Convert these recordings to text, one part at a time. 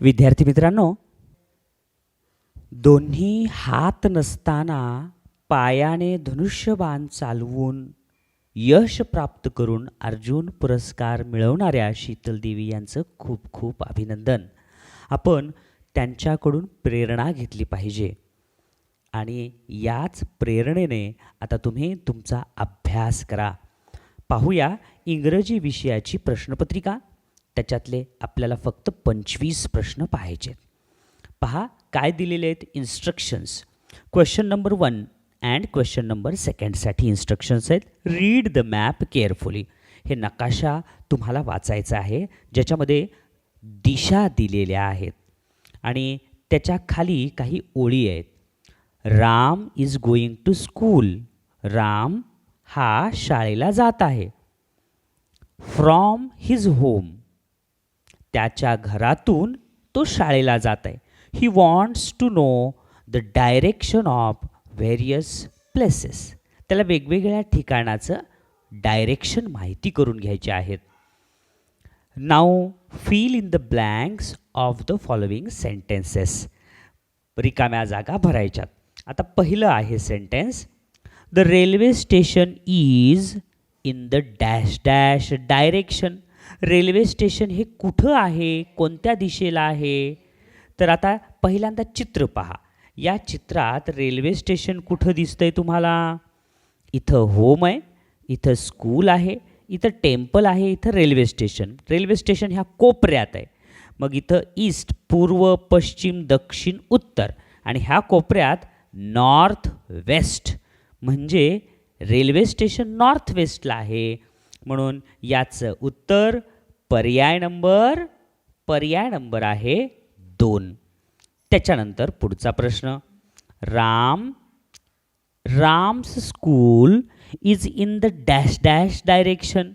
विद्यार्थी मित्रांनो दोन्ही हात नसताना पायाने धनुष्यबाण चालवून यश प्राप्त करून अर्जुन पुरस्कार मिळवणाऱ्या शीतल देवी यांचं खूप खूप अभिनंदन. आपण त्यांच्याकडून प्रेरणा घेतली पाहिजे. आणि याच प्रेरणेने आता तुम्ही तुमचा अभ्यास करा. पाहूया इंग्रजी विषयाची प्रश्नपत्रिका. त्याच्यातले आपल्याला फक्त पंचवीस प्रश्न पाहायचेत. पहा काय दिलेले आहेत instructions question number one and question number सेकंडसाठी instructions आहेत. रीड द मॅप केअरफुली हे नकाशा तुम्हाला वाचायचा आहे ज्याच्यामध्ये दिशा दिलेल्या आहेत. आणि त्याच्याखाली काही ओळी आहेत. Ram is going to school Ram हा शाळेला जात आहे. फ्रॉम हिज होम त्याच्या घरातून तो शाळेला जात आहे he wants to know the direction of various places त्याला वेगवेगळ्या ठिकाणाचं डायरेक्शन माहिती करून घ्यायचे आहेत. Now fill in the blanks of the following sentences रिकाम्या जागा भरायच्यात. आता पहिलं आहे sentence the railway station is in the dash dash direction railway station हे कुठं आहे? कोणत्या दिशेला आहे? तर आता पहिल्यांदा चित्र पहा. या चित्रात रेल्वे स्टेशन कुठं दिसतंय तुम्हाला? इथं होम आहे इथं स्कूल आहे इथं टेम्पल आहे इथं रेल्वे स्टेशन. रेल्वे स्टेशन ह्या कोपऱ्यात आहे. मग इथं ईस्ट पूर्व पश्चिम दक्षिण उत्तर आणि ह्या कोपऱ्यात नॉर्थ वेस्ट. म्हणजे रेल्वे स्टेशन नॉर्थ वेस्टला आहे. म्हणून याचं उत्तर पर्याय नंबर पर्याय नंबर आहे दोन. त्याच्यानंतर पुढचा प्रश्न. Ram Ram's school is in the dash dash direction.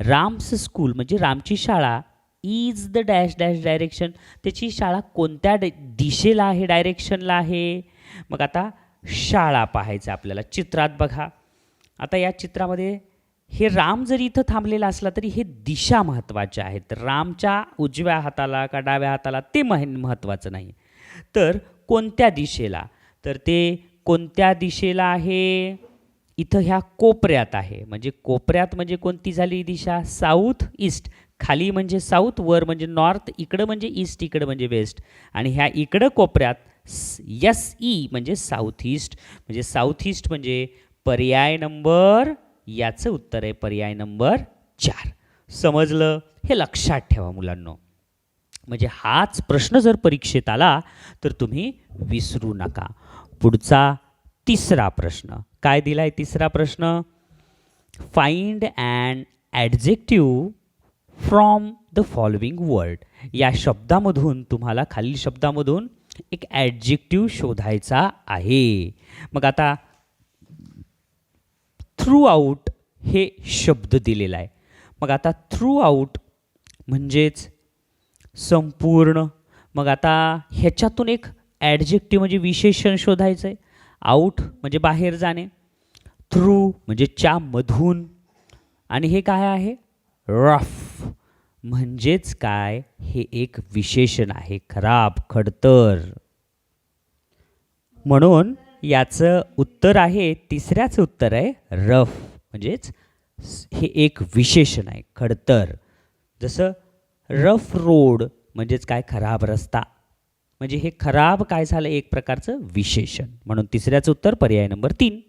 Ram's school म्हणजे रामची शाळा is the dash dash direction. त्याची शाळा कोणत्या दिशेला आहे डायरेक्शनला आहे? मग आता शाळा पाहायचं आपल्याला चित्रात बघा. आता या चित्रामध्ये हे राम जरी इथं थांबलेला असला तरी हे दिशा महत्त्वाच्या आहेत. रामच्या उजव्या हाताला का डाव्या हाताला ते मह महत्त्वाचं नाही. तर कोणत्या दिशेला? तर ते कोणत्या दिशेला आहे? इथं ह्या कोपऱ्यात आहे. म्हणजे कोपऱ्यात म्हणजे कोणती झाली दिशा? साऊथ ईस्ट खाली म्हणजे साऊथ वर म्हणजे नॉर्थ इकडं म्हणजे ईस्ट इकडं म्हणजे वेस्ट आणि ह्या इकडं कोपऱ्यात यस ई e म्हणजे साऊथ ईस्ट म्हणजे साऊथ ईस्ट म्हणजे पर्याय नंबर याचं उत्तर आहे पर्याय नंबर चार. समजलं? हे लक्षात ठेवा मुलांनो. म्हणजे हाच प्रश्न जर परीक्षेत आला तर तुम्ही विसरू नका. पुढचा तिसरा प्रश्न. काय दिला आहे तिसरा प्रश्न? Find and adjective from the following word या शब्दामधून तुम्हाला खालील शब्दामधून एक ॲडजेक्टिव्ह शोधायचा आहे. मग आता थ्रू आऊट हे शब्द दिलेला आहे. मग आता थ्रू आऊट म्हणजेच संपूर्ण. मग आता ह्याच्यातून एक ॲडजेक्टिव्ह म्हणजे विशेषण शोधायचं आहे आऊट म्हणजे बाहेर जाणे. थ्रू म्हणजे च्या मधून आणि हे काय आहे? रफ म्हणजेच काय? हे एक विशेषण आहे. खराब खडतर. म्हणून याचं उत्तर आहे तिसऱ्याचं उत्तर आहे रफ. म्हणजेच हे एक विशेषण आहे खडतर. जसं रफ रोड म्हणजेच काय? खराब रस्ता. म्हणजे हे खराब काय झालं? एक प्रकारचं विशेषण. म्हणून तिसऱ्याचं उत्तर पर्याय नंबर तीन.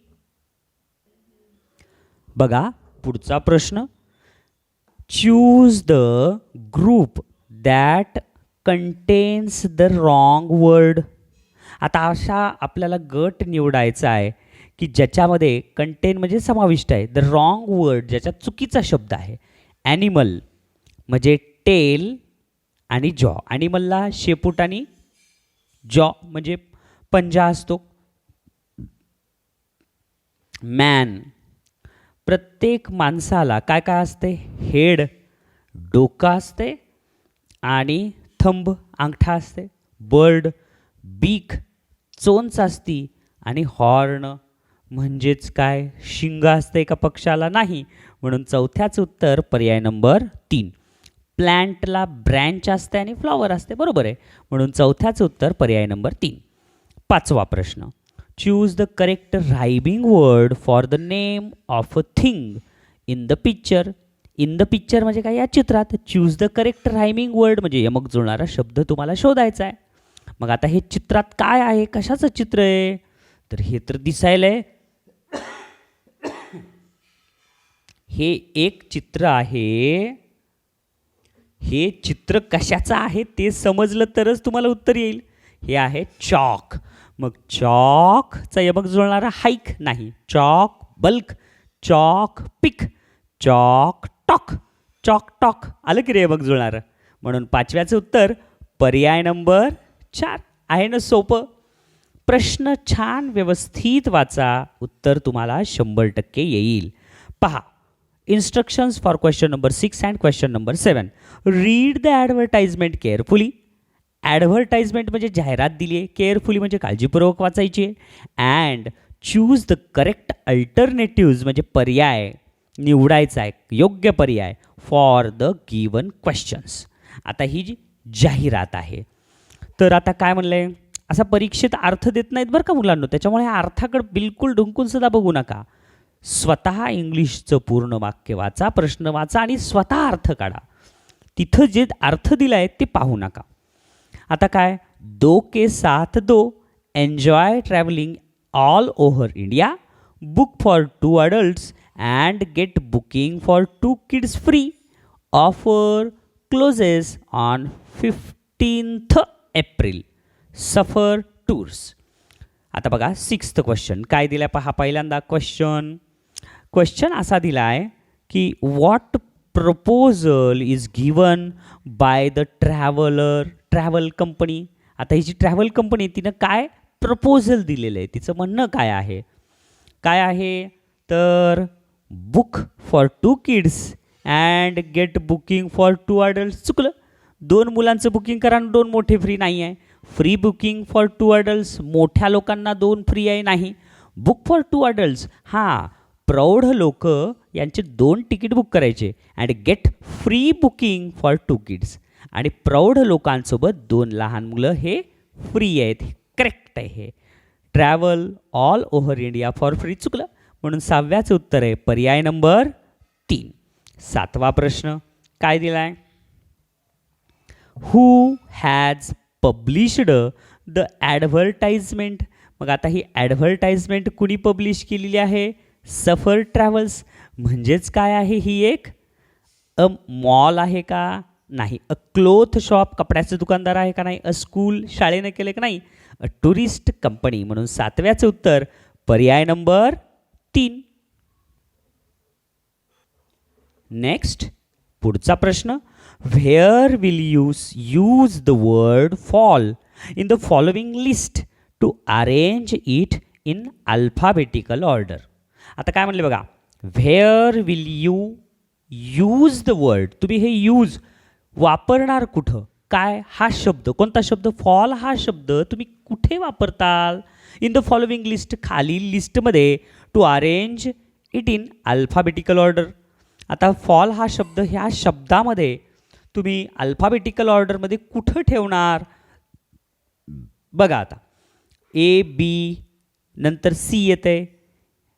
बघा पुढचा प्रश्न. Choose the group that contains the wrong word आता अशा आपल्याला गट निवडायचा आहे की ज्याच्यामध्ये कंटेन म्हणजे समाविष्ट आहे. द रॉंग वर्ड ज्याच्यात चुकीचा शब्द आहे. ॲनिमल म्हणजे टेल आणि जॉ ॲनिमलला शेपूट आणि जॉ म्हणजे पंजा असतो. मॅन प्रत्येक माणसाला काय काय असते? हेड डोकं असते आणि थंब अंगठा असते. बर्ड बीक चोंच असती आणि हॉर्न म्हणजेच काय? शिंग असते का पक्षाला? नाही. म्हणून चौथ्याचं उत्तर पर्याय नंबर तीन. प्लॅन्टला ब्रँच असते आणि फ्लॉवर असते. बरोबर आहे. म्हणून चौथ्याचं उत्तर पर्याय नंबर तीन. पाचवा प्रश्न. Choose the correct rhyming word for the name of a thing in the picture in the picture म्हणजे काय? या चित्रात. Choose the correct rhyming word म्हणजे यमक जुळणारा शब्द तुम्हाला शोधायचा आहे. मग आता हे चित्रात काय आहे? कशाचं चित्र आहे? तर हे तर दिसायला आहे हे एक चित्र आहे. हे चित्र कशाचं आहे ते समजलं तरच तुम्हाला उत्तर येईल. हे आहे चॉक. मग चॉकचा यमक जुळणारा हाईक नाही. Chalk bulk chalk pick chalk talk chalk talk. आलं की रे यमक जुळणारं? म्हणून पाचव्याचं उत्तर पर्याय नंबर चार आहे ना सोपं? प्रश्न छान व्यवस्थित वाचा उत्तर तुम्हाला शंभर टक्के येईल. पहा instructions for question number six and question number seven read the advertisement carefully advertisement म्हणजे जाहिरात दिली आहे. केअरफुली म्हणजे काळजीपूर्वक वाचायची आहे. And choose the correct alternatives म्हणजे पर्याय निवडायचा आहे. योग्य पर्याय फॉर द गिवन क्वेश्चन्स आता ही जी जाहिरात आहे तर आता काय म्हणलं? आहे असा परीक्षेत अर्थ देत नाहीत बरं का मुलांना. त्याच्यामुळे ह्या अर्थाकडे बिलकुल डुंकून सुद्धा बघू नका. स्वतः इंग्लिशचं पूर्ण वाक्य वाचा प्रश्न वाचा आणि स्वतः अर्थ काढा. तिथं जे अर्थ दिला आहे ते पाहू नका. आता काय? दो के साथ दो enjoy travelling all over India book for two adults and get booking for two kids free offer closes on fifteenth April. Safar tours. आता बघा सिक्स्थ क्वेश्चन काय दिलं आहे पहा पहिल्यांदा क्वेश्चन क्वेश्चन असा दिला आहे की what proposal is given by the traveller travel company आता ही जी ट्रॅव्हल कंपनी तिनं काय प्रपोजल दिलेलं आहे? तिचं म्हणणं काय आहे? काय आहे? तर book for two kids and get booking for two adult चुकलं. दोन मुलांचं बुकिंग करा दोन मोठे फ्री नाही आहे. Free booking for two adults मोठ्या लोकांना दोन फ्री आहे नाही. बुक फॉर टू अडल्ट्स हां प्रौढ लोक यांचे दोन तिकीट बुक करायचे and get free booking for two kids आणि प्रौढ लोकांसोबत दोन लहान मुलं हे फ्री आहेत करेक्ट आहे हे. Travel all over India for free चुकलं? म्हणून सहाव्याचं उत्तर आहे पर्याय नंबर तीन. सातवा प्रश्न काय दिला आहे who has published the advertisement मग आता ही ॲडव्हर्टाइजमेंट कुणी पब्लिश केलेली आहे? सफर ट्रॅव्हल्स म्हणजेच काय आहे ही एक? अ मॉल आहे का? नाही. अ क्लोथ शॉप कपड्याचं दुकानदार आहे का नाही? अ स्कूल शाळेनं केलं का नाही? अ टुरिस्ट कंपनी म्हणून सातव्याचं उत्तर पर्याय नंबर तीन. नेक्स्ट पुढचा प्रश्न. Where will use use the word fall in the following list to arrange it in alphabetical order आता काय म्हणले बघा? Where will you use the word तुम्ही हे यूज वापरणार कुठं? काय? हा शब्द. कोणता शब्द? फॉल हा शब्द तुम्ही कुठे वापरताल? इन द फॉलोविंग लिस्ट खालील लिस्टमध्ये to arrange it in alphabetical order आता फॉल हा शब्द ह्या शब्दामध्ये तुम्ही अल्फाबेटिकल ऑर्डरमध्ये कुठं ठेवणार? बघा आता. ए बी नंतर सी येते.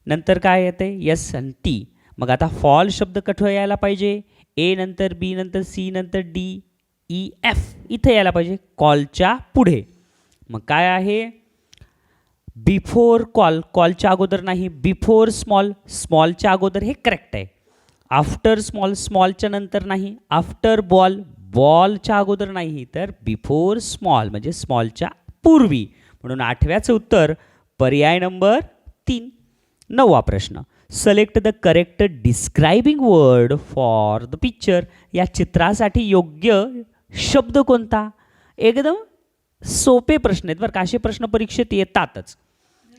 नंतर काय येते? यस आणि टी मग आता फॉल शब्द कुठं यायला पाहिजे. ए नंतर बी नंतर सी नंतर डी ई एफ इथं यायला पाहिजे. कॉलच्या पुढे. मग काय आहे? बिफोर कॉल कॉलच्या अगोदर नाही. बिफोर स्मॉल स्मॉलच्या अगोदर हे करेक्ट आहे. आफ्टर स्मॉल स्मॉलच्या नंतर नाही आफ्टर बॉल बॉलच्या अगोदर नाही तर बिफोर स्मॉल म्हणजे स्मॉलच्या पूर्वी. म्हणून आठव्याचं उत्तर पर्याय नंबर तीन नववा प्रश्न. Select the correct describing word for the picture या चित्रासाठी योग्य शब्द कोणता? एकदम सोपे प्रश्न आहेत बरं का असे प्रश्न परीक्षेत येतातच.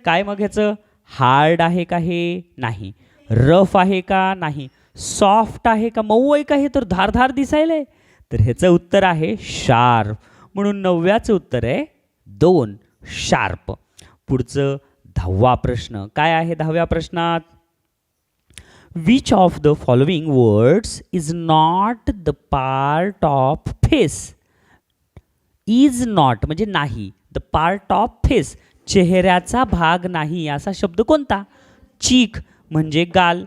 काय मग ह्याचं? हार्ड आहे का हे? नाही. रफ आहे का? नाही. सॉफ्ट आहे का मऊ आहे का हे तर धारधार दिसायलंय. तर ह्याचं उत्तर आहे शार्प. म्हणून नवव्याचं उत्तर आहे दोन शार्प. पुढचं दहावा प्रश्न. काय आहे दहाव्या प्रश्नात? Which of the following words is not the part of face is not म्हणजे नाही. द पार्ट ऑफ फेस चेहऱ्याचा भाग नाही. असा शब्द कोणता? चीक म्हणजे गाल.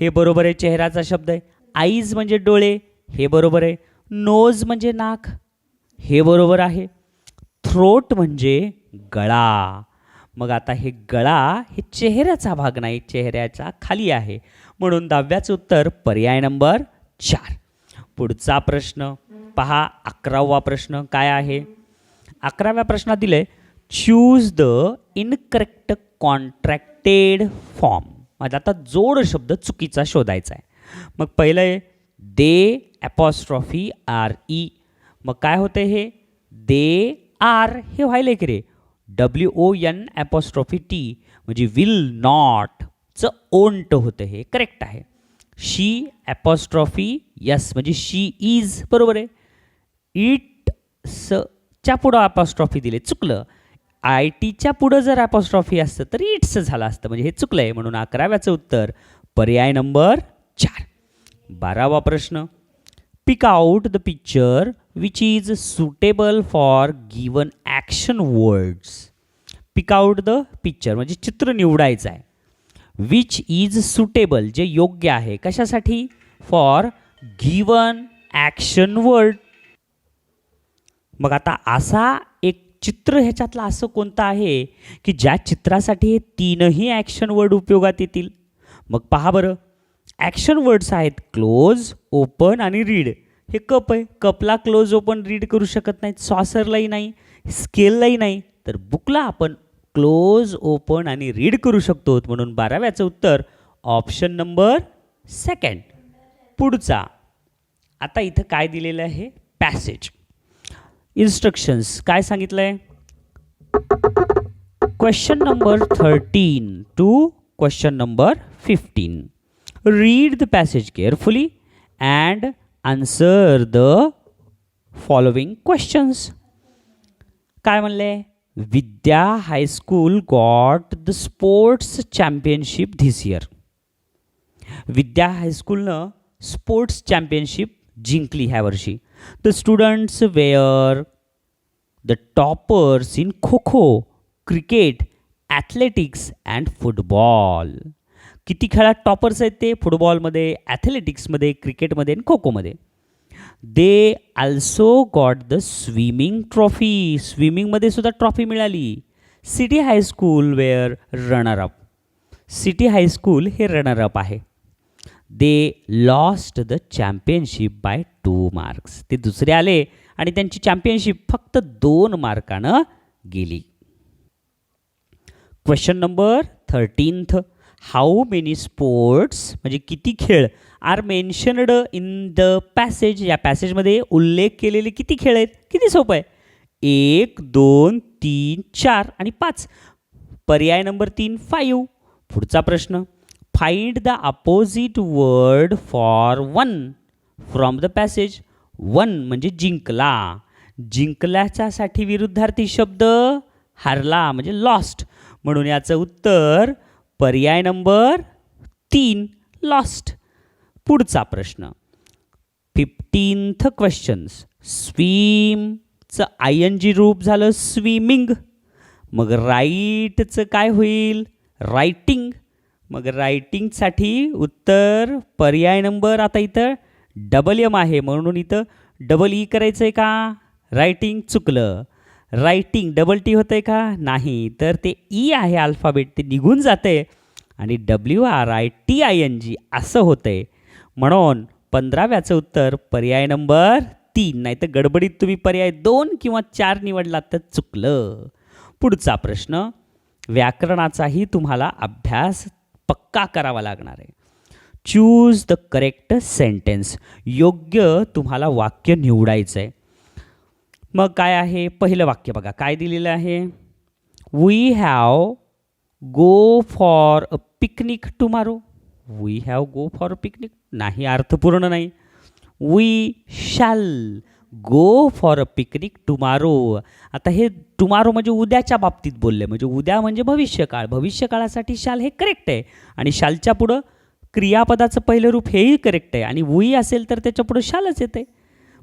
हे बरोबर आहे चेहऱ्याचा शब्द आहे. आईज म्हणजे डोळे हे बरोबर आहे. नोज म्हणजे नाक हे बरोबर आहे. थ्रोट म्हणजे गळा. मग आता हे गळा हे चेहऱ्याचा भाग नाही चेहऱ्याच्या खाली आहे. म्हणून दहाव्याचं उत्तर पर्याय नंबर चार. पुढचा प्रश्न पहा अकरावा प्रश्न काय आहे? अकराव्या प्रश्नात दिले choose the incorrect contracted form माझा आता जोड शब्द चुकीचा शोधायचा आहे. मग पहिलं आहे दे ॲपॉस्ट्रॉफी आर ई मग काय होतं हे? दे आर हे व्हायले की रे? W O N apostrophe T म्हणजे विल नॉटचं ओंट होतं हे. करेक्ट आहे. शी ॲपॉस्ट्रॉफी यस म्हणजे शी इज बरोबर आहे. इट स च्या पुढं ॲपॉस्ट्रॉफी दिले. चुकलं. आय टीच्या पुढं जर ॲपॉस्ट्रॉफी असतं तर इट्स झालं असतं. म्हणजे हे चुकलं आहे म्हणून अकराव्याचं उत्तर. पर्याय नंबर चार. बारावा प्रश्न. Pick out the picture which is suitable for given action words pick out the picture म्हणजे चित्र निवडायचं आहे. विच इज सुटेबल जे योग्य आहे कशासाठी? फॉर गिवन ॲक्शन वर्ड मग आता असा चित्र ह्याच्यातलं असं कोणतं आहे की ज्या चित्रासाठी हे तीनही ॲक्शन वर्ड उपयोगात येतील? मग पहा बरं. ॲक्शन वर्ड्स आहेत क्लोज ओपन आणि रीड हे कप आहे. कपला क्लोज ओपन रीड करू शकत नाहीत. सॉसरलाही नाही. स्केललाही नाही. तर बुकला आपण क्लोज ओपन आणि रीड करू शकतो म्हणून बाराव्याचं उत्तर ऑप्शन नंबर सेकंड पुढचा. आता इथं काय दिलेलं आहे? पॅसेज इन्स्ट्रक्शन्स काय सांगितलं आहे question number thirteen to question number fifteen read the passage carefully and answer the following questions काय म्हणले? Vidya high school got the sports championship this year Vidya हायस्कूलनं sports championship जिंकली ह्या वर्षी. The students were the toppers in kho kho cricket athletics and football किती खेळात toppers आहेत ते? फुटबॉलमध्ये ॲथलेटिक्समध्ये क्रिकेटमध्ये आणि खो खोमध्ये they also got the swimming trophy स्विमिंगमध्ये सुद्धा ट्रॉफी मिळाली. City high school were runner up city high school हे रनर अप आहे. They lost the championship by two marks ते दुसरे आले आणि त्यांची चॅम्पियनशिप फक्त दोन मार्कानं गेली. Question number thirteenth how many sports म्हणजे किती खेळ are mentioned in the passage या पॅसेजमध्ये उल्लेख केलेले किती खेळ आहेत? किती सोपं आहे? एक दोन तीन चार आणि पाच. पर्याय नंबर तीन फाईव्ह पुढचा प्रश्न. Find the opposite word for won from the passage won म्हणजे जिंकला. जिंकल्याच्यासाठी विरुद्धार्थी शब्द हारला म्हणजे लॉस्ट म्हणून याचं उत्तर पर्याय नंबर तीन लॉस्ट पुढचा प्रश्न. फिफ्टीन्थ क्वेश्चन्स स्विमचं आय एन जी रूप झालं स्विमिंग मग राईटचं काय होईल? रायटिंग मग रायटिंगसाठी उत्तर पर्याय नंबर आता इथं डबल एम आहे. म्हणून इथं डबल ई e करायचं आहे का? रायटिंग चुकलं. रायटिंग डबल टी होतं आहे का? नाही. तर ते ई आहे अल्फाबेट ते निघून जाते आणि W R I T I N G असं होतं आहे म्हणून पंधराव्याचं उत्तर पर्याय नंबर तीन. नाही तर गडबडीत तुम्ही पर्याय दोन किंवा चार निवडलात तर चुकलं. पुढचा प्रश्न व्याकरणाचाही तुम्हाला अभ्यास पक्का करावा लागणार आहे. चूज द करेक्ट सेंटेन्स योग्य तुम्हाला वाक्य निवडायचं आहे. मग काय आहे? पहिलं वाक्य बघा. काय दिलेलं आहे? We have go for a picnic tomorrow we have go for a picnic नाही अर्थपूर्ण नाही. We shall go for a picnic tomorrow आता हे टुमारो म्हणजे उद्याच्या बाबतीत बोलले. म्हणजे उद्या म्हणजे भविष्यकाळ. भविष्यकाळासाठी शाल हे करेक्ट आहे. आणि शालच्या पुढं क्रियापदाचं पहिलं रूप हेही करेक्ट आहे. आणि वुई असेल तर त्याच्या पुढं शालच येते.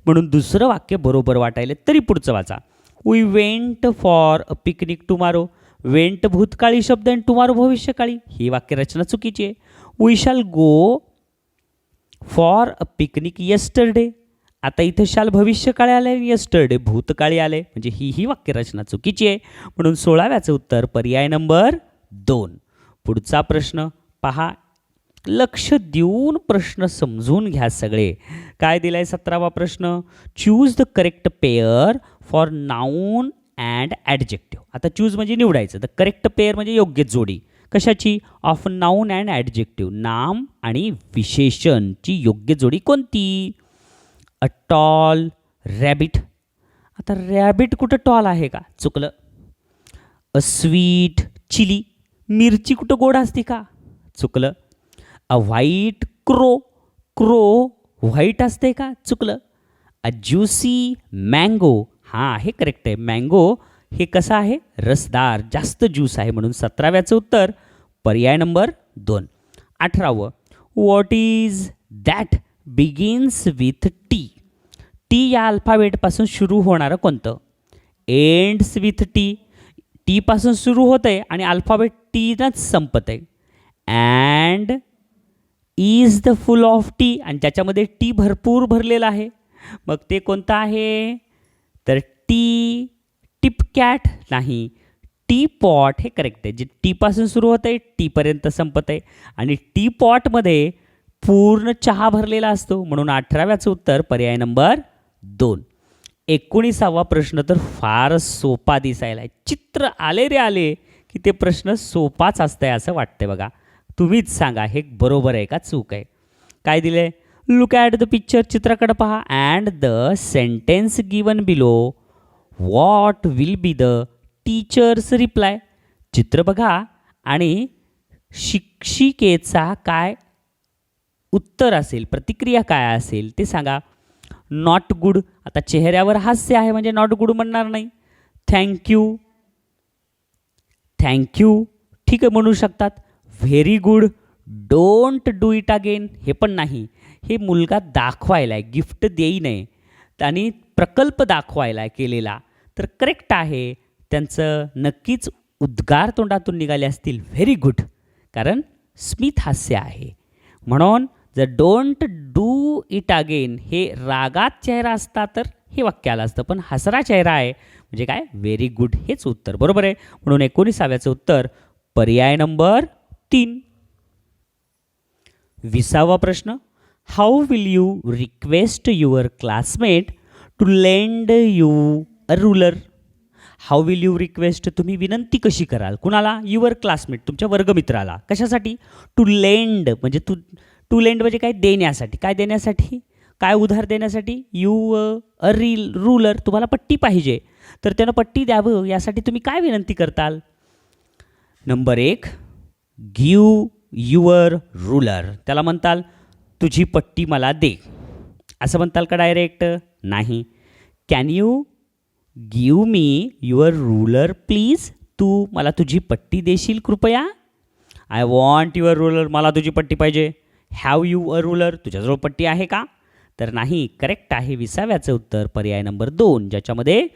म्हणून दुसरं वाक्य बरोबर वाटायले तरी पुढचं वाचा. We went for a picnic tomorrow went भूतकाळी शब्द आणि टुमारो भविष्यकाळी. ही वाक्यरचना चुकीची आहे. We shall go for a picnic yesterday आता इथं शाल भविष्यकाळी आले येस्टरडे भूतकाळी आले म्हणजे ही ही वाक्यरचना चुकीची आहे. म्हणून सोळाव्याचं उत्तर पर्याय नंबर दोन. पुढचा प्रश्न पहा लक्ष देऊन प्रश्न समजून घ्या सगळे. काय दिलाय सतरावा प्रश्न? Choose the correct pair for noun and adjective आता चूज म्हणजे निवडायचं. द करेक्ट पेअर म्हणजे योग्य जोडी. कशाची? ऑफ नाऊन अँड ॲडजेक्टिव्ह नाम आणि विशेषणची योग्य जोडी कोणती? अ टॉल रॅबिट आता रॅबिट कुठं टॉल आहे का? चुकलं. अ स्वीट चिली मिरची कुठं गोड असते का? चुकलं. A white crow crow white असते का? चुकलं. अ ज्युसी मँगो हा हे करेक्ट आहे. मँगो हे कसं आहे? रसदार जास्त ज्यूस आहे म्हणून. सतराव्याचं उत्तर पर्याय नंबर दोन. अठरावं. What is that begins with T T या अल्फाबेटपासून सुरू होणारं कोणतं? एंड्स विथ टी टीपासून सुरू होतं आहे आणि अल्फाबेट टीनंच संपत आहे and is the full of T आणि ज्याच्यामध्ये टी भरपूर भरलेलं आहे. मग ते कोणतं आहे? तर टी टिपकॅट नाही. टी पॉट हे करेक्ट आहे. जे टीपासून सुरू होतं आहे टीपर्यंत संपत आहे आणि टी पॉटमध्ये पूर्ण चहा भरलेला असतो. म्हणून अठराव्याचं उत्तर पर्याय नंबर दोन. एकोणीसावा प्रश्न तर फारच सोपा दिसायला आहे चित्र आले रे आले की ते प्रश्न सोपाच असतं आहे असं वाटतंय बघा. तुम्हीच सांगा हे बरोबर आहे का? चूक आहे. काय दिले लुक ॲट द पिक्चर चित्राकडे पहा. And the sentence given below what will be the teacher's reply चित्र बघा. आणि शिक्षिकेचा काय उत्तर असेल प्रतिक्रिया काय असेल ते सांगा. नॉट गुड आता चेहऱ्यावर हास्य आहे म्हणजे नॉट गुड म्हणणार नाही. थँक्यू थँक्यू ठीक आहे म्हणू शकतात. Very good don't do it again हे पण नाही. हे मुलगा दाखवायला आहे. गिफ्ट देई नये आणि प्रकल्प दाखवायला आहे केलेला. तर करेक्ट आहे. त्यांचं नक्कीच उद्गार तोंडातून निघाले असतील. व्हेरी गुड कारण स्मित हास्य आहे. म्हणून जर डोंट डू इट अगेन हे रागात चेहरा असता तर हे वाक्य आलं असतं. पण हसरा चेहरा आहे म्हणजे काय? व्हेरी गुड हेच उत्तर. बरोबर आहे? म्हणून एकोणीसाव्याचं उत्तर पर्याय नंबर तीन. विसावा प्रश्न how will you request your classmate to lend you a ruler how will you request तुम्ही विनंती कशी कराल? कुणाला? युअर क्लासमेट तुमच्या वर्गमित्राला. कशासाठी? टू लेंड म्हणजे तू टू लेंड म्हणजे काय देण्यासाठी. काय देण्यासाठी? काय उधार देण्यासाठी? यू अ रील रुलर तुम्हाला पट्टी पाहिजे. तर त्यानं पट्टी द्यावं यासाठी तुम्ही काय विनंती करताल? नंबर एक गिव युअर रुलर. त्याला म्हणताल तुझी पट्टी मला दे. असं म्हणताल का डायरेक्ट? नाही. Can you give me your ruler please? तू मला तुझी पट्टी देशील कृपया? आय वॉन्ट युअर रुलर मला तुझी पट्टी पाहिजे. हॅव यू अ रुलर तुझ्याजवळ पट्टी आहे का? तर नाही करेक्ट आहे. विसाव्याचं उत्तर पर्याय नंबर दोन ज्याच्यामध्ये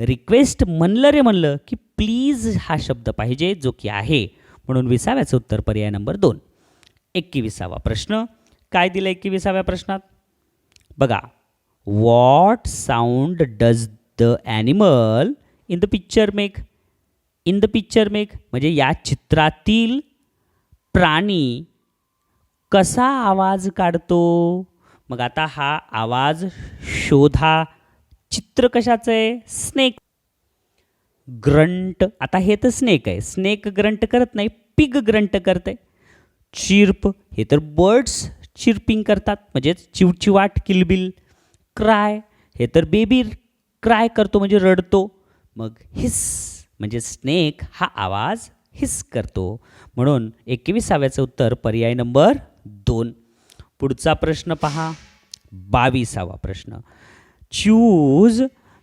रिक्वेस्ट म्हणलं रे म्हणलं की प्लीज हा शब्द पाहिजे जो की आहे. म्हणून विसाव्याचं उत्तर पर्याय नंबर दोन. एकविसावा प्रश्न. काय दिलं एकविसाव्या प्रश्नात? बघा what sound does the animal in the picture make in the picture make म्हणजे या चित्रातील प्राणी कसा आवाज काढतो? मग आता हा आवाज शोधा. चित्र कशाचं आहे? स्नेक. ग्रंट. आता हे तर स्नेक आहे. स्नेक ग्रंट करत नाही पिग ग्रंट करते चिर्प. हे तर बर्ड्स चिर्पिंग करतात. म्हणजेच चिवचिवाट किलबिल. क्राय. हे तर बेबी क्राय करतो म्हणजे रडतो. मग हिस. म्हणजे स्नेक हा आवाज हिस करतो. म्हणून एकविसाव्याचं उत्तर पर्याय नंबर दोन. पुढचा प्रश्न पहा. बावीसावा प्रश्न. Choose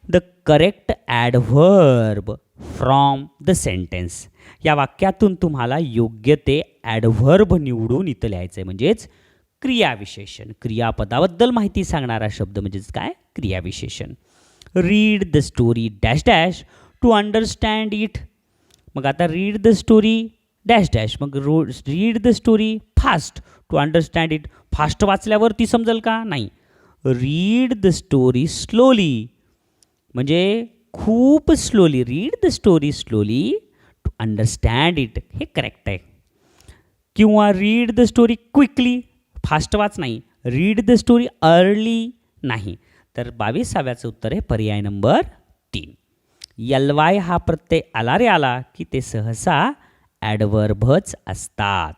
the correct adverb from the sentence या वाक्यातून तुम्हाला योग्य ते ॲडव्हर्ब निवडून इथं लिहायचं आहे म्हणजेच क्रियाविशेषण. क्रियापदाबद्दल माहिती सांगणारा शब्द म्हणजेच काय? क्रियाविशेषण. Read the story dash dash to understand it मग आता read the story dash dash मग row read the story fast. To understand it fast वाचल्यावर ती समजेल का? नाही. रीड द स्टोरी स्लोली म्हणजे खूप slowly read the story slowly to understand it हे करेक्ट आहे. किंवा read the story quickly fast वाच नाही. रीड द स्टोरी अर्ली नाही. तर बावीसाव्याचं उत्तर आहे पर्याय नंबर तीन. यलवाय हा प्रत्यय आला रे आला की ते सहसा ॲडवर्बच असतात.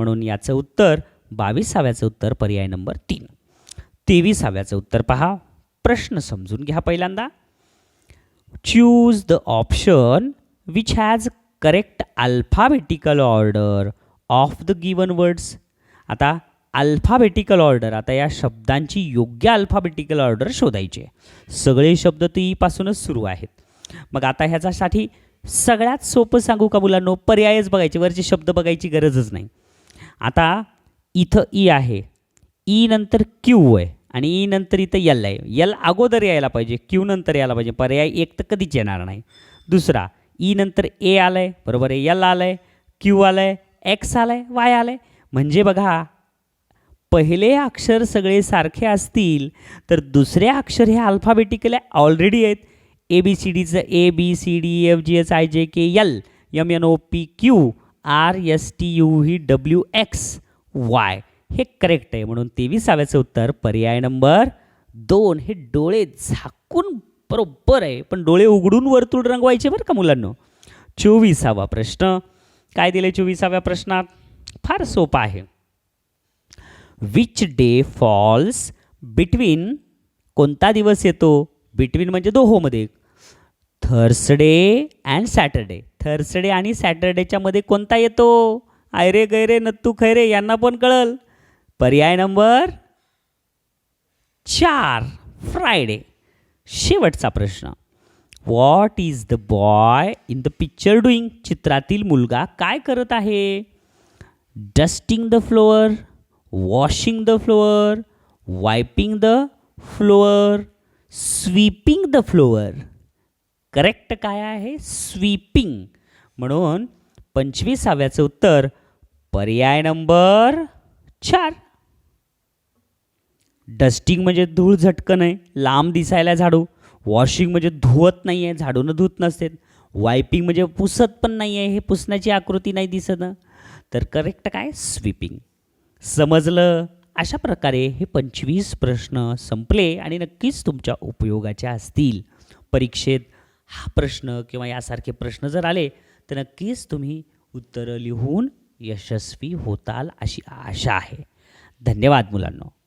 म्हणून याचं उत्तर बावीसाव्याचं उत्तर पर्याय नंबर तीन. तेविसाव्याचं उत्तर पहा. प्रश्न समजून घ्या पहिल्यांदा. Choose the option which has correct alphabetical order of the given words आता अल्फाबेटिकल ऑर्डर आता या शब्दांची योग्य अल्फाबेटिकल ऑर्डर शोधायची आहे. सगळे शब्द तर ईपासूनच सुरू आहेत. मग आता ह्याच्यासाठी सगळ्यात सोपं सांगू का मुलांनो? पर्यायच बघायचे वरचे शब्द बघायची गरजच नाही. आता इथं ई आहे. ई नंतर क्यू आहे आणि ई नंतर इथं यल आहे. यल अगोदर यायला पाहिजे क्यू नंतर यायला पाहिजे. पर्याय एक तर कधीच येणार नाही. दुसरा ई नंतर ए आलं आहे बरोबर आहे. यल आलं आहे क्यू आलं आहे एक्स आलं आहे वाय आलं आहे म्हणजे बघा पहिले अक्षर सगळे सारखे असतील तर दुसरे अक्षर हे अल्फाबेटिकल ऑलरेडी आहेत. A B C डीचं A B C D F G H I J K L M N O P Q R S T U V W X Y हे करेक्ट आहे. म्हणून तेविसाव्याचं उत्तर पर्याय नंबर दोन. हे डोळे झाकून बरोबर आहे. पण डोळे उघडून वर्तुळ रंगवायचे बरं का मुलांनो? चोवीसावा प्रश्न. काय दिले चोवीसाव्या प्रश्नात? फार सोपा आहे. विच डे फॉल्स बिटवीन कोणता दिवस येतो? बिटवीन म्हणजे दोहोमध्ये. Thursday and Saturday. थर्सडे आणि सॅटरडेच्यामध्ये कोणता येतो? आयरे गैरे नत्तू खैरे यांना पण कळल. पर्याय नंबर चार फ्रायडे. शेवटचा प्रश्न. What is the boy in the picture doing चित्रातील मुलगा काय करत आहे? Dusting the floor washing the floor wiping the floor sweeping the floor correct काय आहे? स्वीपिंग. म्हणून पंचवीसाव्याचं उत्तर पर्याय नंबर चार. डस्टिंग म्हणजे धूळ झटकन आहे लांब दिसायला झाडू. वॉशिंग म्हणजे धुवत नाही आहे झाडूनं धुत नसते वायपिंग म्हणजे पुसत पण नाही आहे हे पुसण्याची आकृती नाही दिसत. तर करेक्ट काय? स्वीपिंग. समजलं? अशा प्रकारे हे पंचवीस प्रश्न संपले आणि नक्कीच तुमच्या उपयोगाचे असतील. परीक्षेत हा प्रश्न किंवा यासारखे प्रश्न जर आले तर नक्कीच तुम्ही उत्तरं लिहून यशस्वी होताल अशी आशा आहे. धन्यवाद मुलांनो.